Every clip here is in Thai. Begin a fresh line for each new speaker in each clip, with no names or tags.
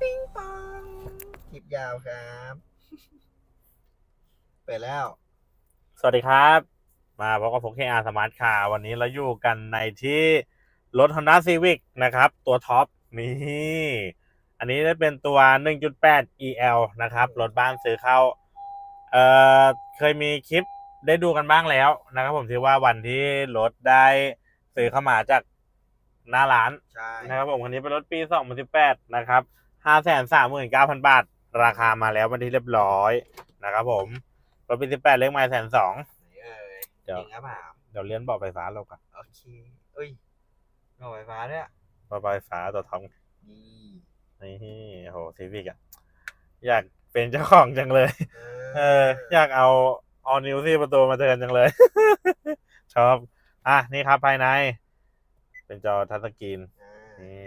ปิ้งปองคลิปยาวครับเปิดแล้ว
สวัสดีครับ มาพบกับผม KR Smart Car วันนี้เราอยู่กันในที่รถ Honda Civic นะครับ ตัวท็อปนี่อันนี้ได้เป็นตัว 1.8 EL นะครับ รถบ้านซื้อเข้า เอ่อ เคยมีคลิปได้ดูกันบ้างแล้วนะครับ ผมที่ว่าวันที่รถได้ซื้อเข้ามาจากหน้าร้าน
ใช่
นะครับผมคันนี้เป็นรถปี 2018 นะครับ 539,000บาท ราคามาแล้ววันที่เรียบร้อยนะครับผมรถปี18เลขไม้แสนสอง
ไหนเอ่ย
เดี๋ยว
จริงหรือเปล่า
เดี๋ยวเลี้ยนเบาะไฟฟ้าเราก่อน
โอเคเอ้ยรอไฟฟ้าด้วย
เบาะไฟฟ้าตัวท็อป
นี่
นี่โหซีวิกอะอยากเป็นเจ้าของจังเลย เออ อยากเอาเอานิวซี่ประตูมาเทิร์นจังเลย ชอบ อะ นี่ครับภายใน เป็นจอทัชสกรีน
อ่า
นี่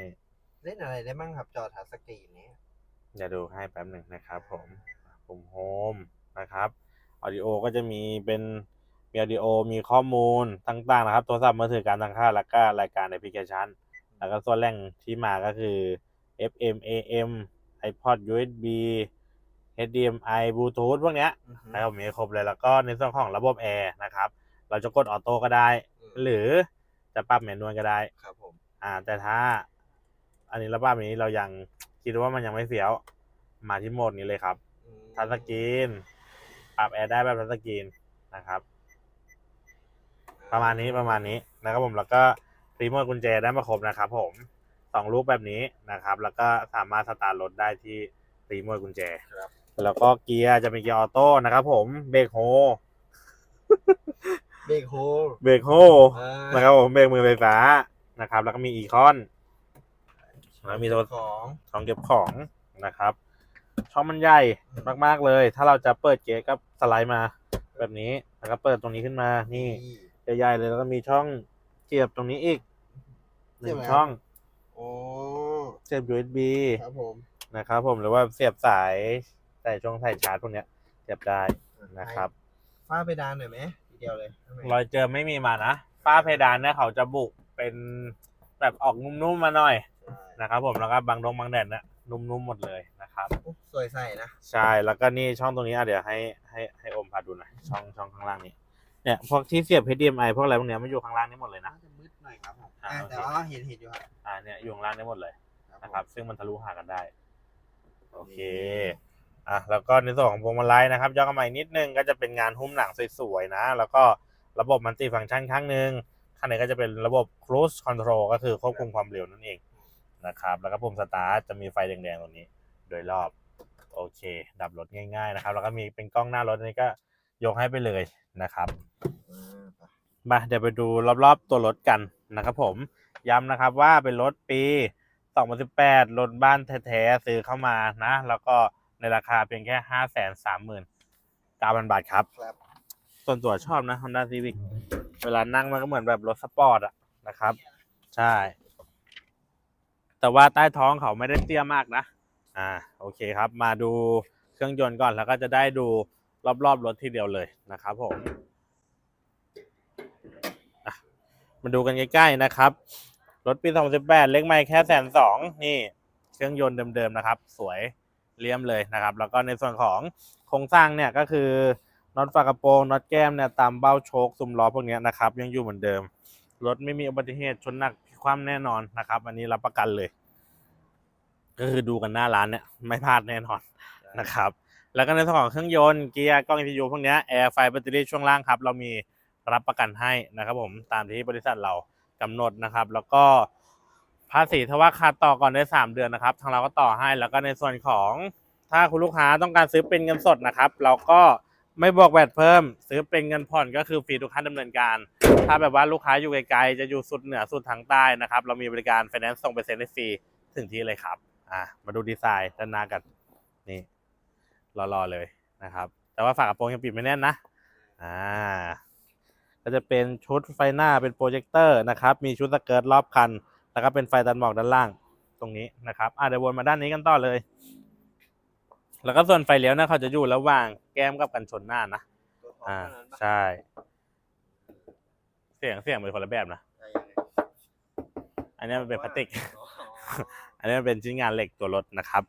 เล่นอะไรได้บ้างครับจอทัชสกรีนนี้
จะดูให้แป๊บหนึ่งนะครับผมปุ่มโฮมนะครับออดิโอก็จะมีเป็นมีออดิโอมีข้อมูลต่างๆนะครับโทรศัพท์มือถือการตั้งค่าแล้วก็รายการแอปพลิเคชัน แล้วก็ส่วนแหล่งที่มาก็คือ FM AM iPod USB HDMI Bluetooth พวกเนี้ย
อือฮึ
นะครับมีครบเลยแล้วก็ในส่วนของระบบแอร์นะครับ เราจะกดออโต้ก็ได้ หรือจะปรับแมนนวลก็ได้
ครับผม
อ่าแต่ถ้า อันนี้ระบานี้เรายังคิดว่ามันยังไม่เสียว มาที่โหมดนี้เลยครับ
อืม
ทัชสกรีนปรับแอร์ได้แบบทัชสกรีนนะครับ ประมาณนี้ประมาณนี้นะครับผมแล้วก็รีโมทกุญแจได้มาครบนะครับ ผมสองรูปแบบนี้นะครับ แล้วก็สามารถสตาร์ทรถได้ที่รีโมทกุญแจ
ครับ
แล้วก็เกียร์จะเป็นเกียร์ออโต้นะครับผมเบรกโฮ
เบรกโฮล
เบรกโฮ
อ่า
นะครับผมเบรกมือไฟฟ้านะครับ แล้วก็มีอีคอน แล้วมีโทร
ของ
ช่องเก็บของนะครับ ช่องมันใหญ่มากๆเลย ถ้าเราจะเปิดเกียร์ก็สไลด์มา แบบนี้แล้วก็เปิดตรงนี้ขึ้นมา นี่ใหญ่ๆเลยแล้วก็มีช่องเสียบตรงนี้อีกหนึ่งช่อง
โอ้
เสียบ USB
ครับผม
นะครับ ผมหรือว่าเสียบสายใส่ช่องสายชาร์จพวกเนี้ยเสียบได้นะครับ
ฟ้าไปดานหน่อยไหมทีเดียวเลยทำไม
รอยเจอไม่มีมานะฝ้าเพดานเนี่ยเขาจะบุเป็นแบบออกนุ่มๆมาหน่อย
ใช่
นะครับผมแล้วก็บางดงบางแดดเนี่ยนุ่มๆหมดเลยนะครับ
โอ้สวยใส่นะ
ใช่แล้วก็นี่ช่องตรงนี้อะเดี๋ยวให้ให้ให้โอมพาดูหน่อยช่องช่องข้างล่างนี้เนี่ยพวกที่เสียบ HDMI พวกอะไรพวกเนี้ยมันอยู่ข้างล่างนี้หมดเลยนะ
น่าจะมืดหน่อยครับผม
อ่า
อ่า
โอเค
แต่ว่าเห็นเห็นอยู่ครับ
อ่าเนี่ยอยู่ข้างล่างนี้หมดเลยนะครับ ซึ่งมันทะลุหากันได้ โอเคอะแล้วก็ในส่วนของพวงมาลัยนะครับย้อนกลับมาอีกนิดนึงก็จะเป็นงานหุ้มหนังสวยๆนะ แล้วก็ระบบมันติฟังก์ชันข้างหนึ่งข้างในก็จะเป็นระบบ cruise control ก็คือควบคุมความเร็วนั่นเอง นะครับ แล้วก็ปุ่มสตาร์ทจะมีไฟแดงๆตรงนี้ โดยรอบ โอเค ดับรถง่าย ๆนะครับ แล้วก็มีเป็นกล้องหน้ารถนี่ก็ยกให้ไปเลยนะครับ
อ่าไป
มาเดี๋ยวไปดูรอบๆตัวรถกันนะครับผม ย้ำนะครับว่าเป็นรถปี 2018 รถบ้านแท้ๆซื้อเข้ามานะ แล้วก็ในราคาเพียงแค่ 539,000 บาทครับ
ครับ
ส่วนตัวชอบนะ Honda Civic เวลานั่งมันก็เหมือนแบบรถสปอร์ตอะนะครับ ใช่ แต่ว่าใต้ท้องเขาไม่ได้เตี้ยมากนะ อ่า โอเคครับ มาดูเครื่องยนต์ก่อนแล้วก็จะได้ดูรอบๆรถทีเดียวเลยนะครับผมมาดูกันใกล้ๆนะครับ รถปี 2018 เล็กไม่แค่แสนสองนี่เครื่องยนต์เดิมๆนะครับ สวยเลี่ยมเลยนะครับ แล้วก็ในส่วนของโครงสร้างเนี่ยก็คือน็อตฝากระโปรงน็อตแก้มเนี่ยตามเบ้าโชคซุ้มล้อพวกนี้นะครับ ยังอยู่เหมือนเดิม รถไม่มีอุบัติเหตุชนหนัก คว่ำแน่นอนนะครับ อันนี้รับประกันเลย ก็คือดูกันหน้าร้านเนี่ยไม่พลาดแน่นอนนะครับ แล้วก็ในส่วนของเครื่องยนต์เกียร์กล้อง ECU พวกนี้แอร์ไฟแบตเตอรี่ช่วงล่างครับ เรามีรับประกันให้นะครับ ผมตามที่บริษัทเรากำหนดนะครับ แล้วก็ภาษีถ้าว่าขาดต่อก่อนได้สามเดือนนะครับ ทางเราก็ต่อให้แล้วก็ในส่วนของถ้าคุณลูกค้าต้องการซื้อเป็นเงินสดนะครับ เราก็ ไม่บวกแวดเพิ่ม ซื้อเป็นเงินผ่อนก็คือฟรีทุกขั้นดำเนินการ ถ้าแบบว่าลูกค้าอยู่ไกลๆจะอยู่สุดเหนือสุดทางใต้นะครับ เรามีบริการไฟแนนซ์ส่งไปเซ็นให้ฟรีถึงที่เลยครับ อะมาดูดีไซน์ด้านหน้ากันนี่รอๆเลยนะครับ แต่ว่าฝากระโปรงยังปิดไม่แน่นนะอ่าก็จะเป็นชุดไฟหน้าเป็นโปรเจคเตอร์นะครับ มีชุดสเกิร์ตรอบคัน แล้วก็เป็นไฟตัดหมอกด้านล่างตรงนี้นะครับอะเดี๋ยววนมาด้านนี้กันต่อเลย แล้วก็ส่วนไฟเลี้ยวนะเขาจะอยู่ระหว่างแก้มกับกันชนหน้านะ
ตัวท็อป
อ่า
เท่านั้นปะ
ใช่ เสียงเสียงเป็นคนละแบบนะ
ใช่ยังไง
อันนี้มันเป็นพลาสติก
อ๋อ
อันนี้มันเป็นชิ้นงานเหล็กตัวรถนะครับ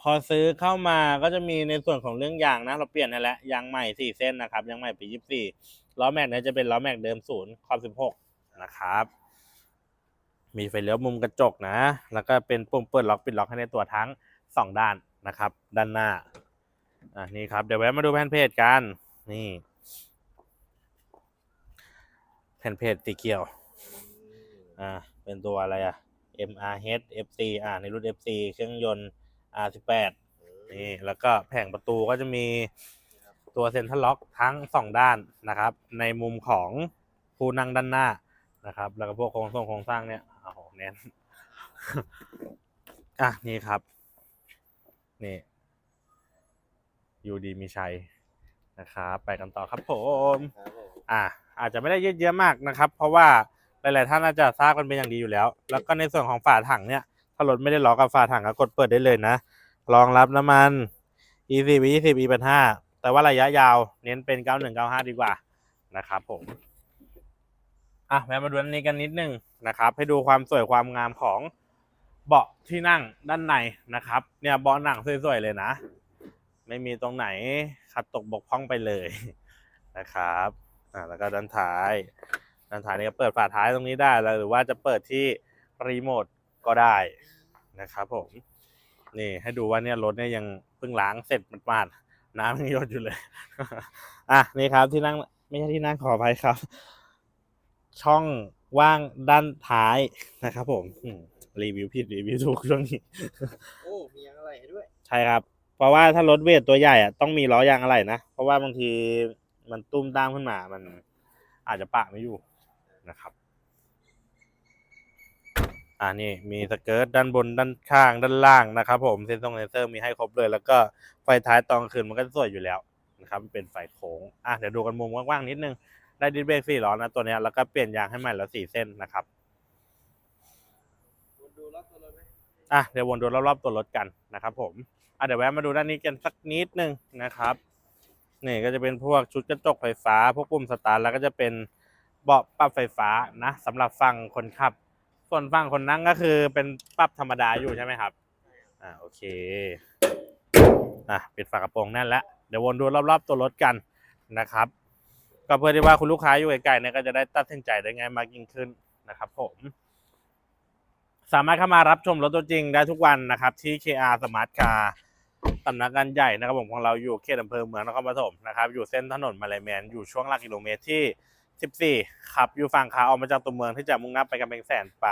พอซื้อเข้ามาก็จะมีในส่วนของเรื่องยางนะ เราเปลี่ยนนั่นแหละยางใหม่สี่เส้นนะครับยางใหม่ปียี่สี่ล้อแม็กเนี่ยจะเป็นล้อแม็กเดิมศูนย์ขอบสิบหกนะครับ มีไฟเลี้ยวมุมกระจกนะ แล้วก็เป็นปุ่มเปิดล็อกปิดล็อกให้ในตัวทั้ง สองด้านนะครับ ด้านหน้าอะนี่ครับเดี๋ยวแวะมาดูแผ่นเพจกันนี่ แผ่นเพจสีเขียวอ่าเป็นตัวอะไรอะ MRH FC อ่าในรุ่น FC เครื่องยนต์ R18 นี่แล้วก็แผงประตูก็จะมีตัวเซ็นทรัลล็อกทั้งสองด้านนะครับ ในมุมของผู้นั่งด้านหน้านะครับ แล้วก็พวกโครงสร้างโครงสร้างเนี่ยโอ้โหแน่นอะนี่ครับ นี่ยูดีมีชัยนะครับไปกันต่อครับผม
ครับผม
อ่าอาจจะไม่ได้ยืดเยอะมากนะครับ เพราะว่าหลาย ๆ ท่านน่าจะทราบกันเป็นอย่างดีอยู่แล้ว แล้วก็ในส่วนของฝาถังเนี่ยถ้ารถไม่ได้ล็อกกับฝาถังก็กดเปิดได้เลยนะรองรับน้ำมัน E10 E20 E85 แต่ว่าระยะยาวเน้นเป็น 9195 ดีกว่านะครับผมอะแวะมาดูอันนี้กันนิดนึงนะครับ ให้ดูความสวยความงามของ เบาะที่นั่งด้านในนะครับ เนี่ยเบาะหนังสวยๆเลยนะ ไม่มีตรงไหนขัดตกบกพร่องไปเลยนะครับอ่าแล้วก็ด้านท้าย ด้านท้ายนี่ก็เปิดฝาท้ายตรงนี้ได้แล้วหรือว่าจะเปิดที่รีโมทก็ได้นะครับผมนี่ให้ดูว่าเนี่ยรถเนี่ยยังเพิ่งล้างเสร็จหมาดๆน้ำยังหยดอยู่เลย อะนี่ครับที่นั่งไม่ใช่ที่นั่งขออภัยครับ ช่องว่างด้านท้ายนะครับผมอืม รีวิวผิดรีวิวถูกช่วงนี้
โอ้ มียังอะไรให้ด้วย
ใช่ครับ เพราะว่าถ้ารถเวทตัวใหญ่อะต้องมีล้อยางอะไรนะ เพราะว่าบางทีมันตุ้มตามขึ้นมา มันอาจจะปะไม่อยู่นะครับ อ่านี่มีสเกิร์ตด้านบนด้านข้างด้านล่างนะครับ ผมเซนซงเซนเซอร์มีให้ครบเลย แล้วก็ไฟท้ายตอนกลางคืนมันก็สวยอยู่แล้วนะครับเป็นไฟโค้งอะเดี๋ยวดูกันมุมกว้างๆนิดนึงได้ดิสเบรกสี่ล้อนะตัวเนี้ยแล้วก็เปลี่ยนยางให้ใหม่แล้วสี่เส้นนะครับ
ดูรอบตัวรถไหม
อะเดี๋ยววนดูรอบๆตัวรถกันนะครับผมอะเดี๋ยวแวะมาดูด้านนี้กันสักนิดนึงนะครับนี่ก็จะเป็นพวกชุดกระจกไฟฟ้า พวกปุ่มสตาร์ทแล้วก็จะเป็นเบาะปรับไฟฟ้านะสำหรับฝั่งคนขับ ส่วนฝั่งคนนั่งก็คือเป็นปรับธรรมดาอยู่ใช่ไหมครับอ่าโอเคอะปิดฝากระโปรงแน่นแล้วเดี๋ยววนดูรอบๆตัวรถกันนะครับ ก็เพื่อที่ว่าคุณลูกค้าอยู่ไกลๆเนี่ยก็จะได้ตัดสินใจได้ง่ายมากยิ่งขึ้นนะครับผม สามารถเข้ามารับชมรถตัวจริงได้ทุกวันนะครับ ที่ KR Smart Car สำนักงานใหญ่นะครับผมของเราอยู่เขตอำเภอเมืองนครปฐมนะครับ อยู่เส้นถนนมาลายแมนอยู่ช่วงหลักกิโลเมตรที่ 14 ขับอยู่ฝั่งขาออกมาจากตัวเมืองที่จะมุ่งหน้าไปกำแพงแสนไป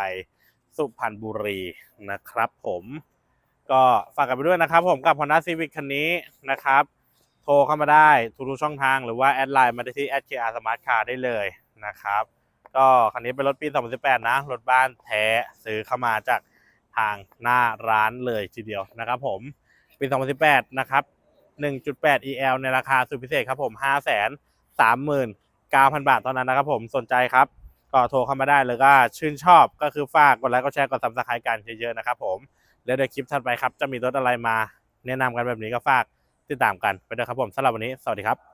สุพรรณบุรีนะครับ ผมก็ฝากกันไปด้วยนะครับผมกับ Honda Civic คันนี้นะครับ โทรเข้ามาได้ทุกช่องทางหรือว่าแอดไลน์มาได้ที่ @kr smart car ได้เลยนะครับ ก็คันนี้เป็นรถปี 2018 นะ รถบ้านแท้ซื้อเข้ามาจากทางหน้าร้านเลยทีเดียวนะครับผม ปี 2018 นะครับ 1.8 EL ในราคาสุดพิเศษครับผม 539,000 บาทเท่านั้นนะครับผม สนใจครับ ก็โทรเข้ามาได้เลยก็ชื่นชอบก็คือฝากกดไลค์กดแชร์กดซับสไครต์กันเยอะๆนะครับผม แล้วเดี๋ยวคลิปถัดไปครับ จะมีรถอะไรมาแนะนำกันแบบนี้ก็ฝากติดตามกันไปด้วยครับผมสำหรับวันนี้ สวัสดีครับ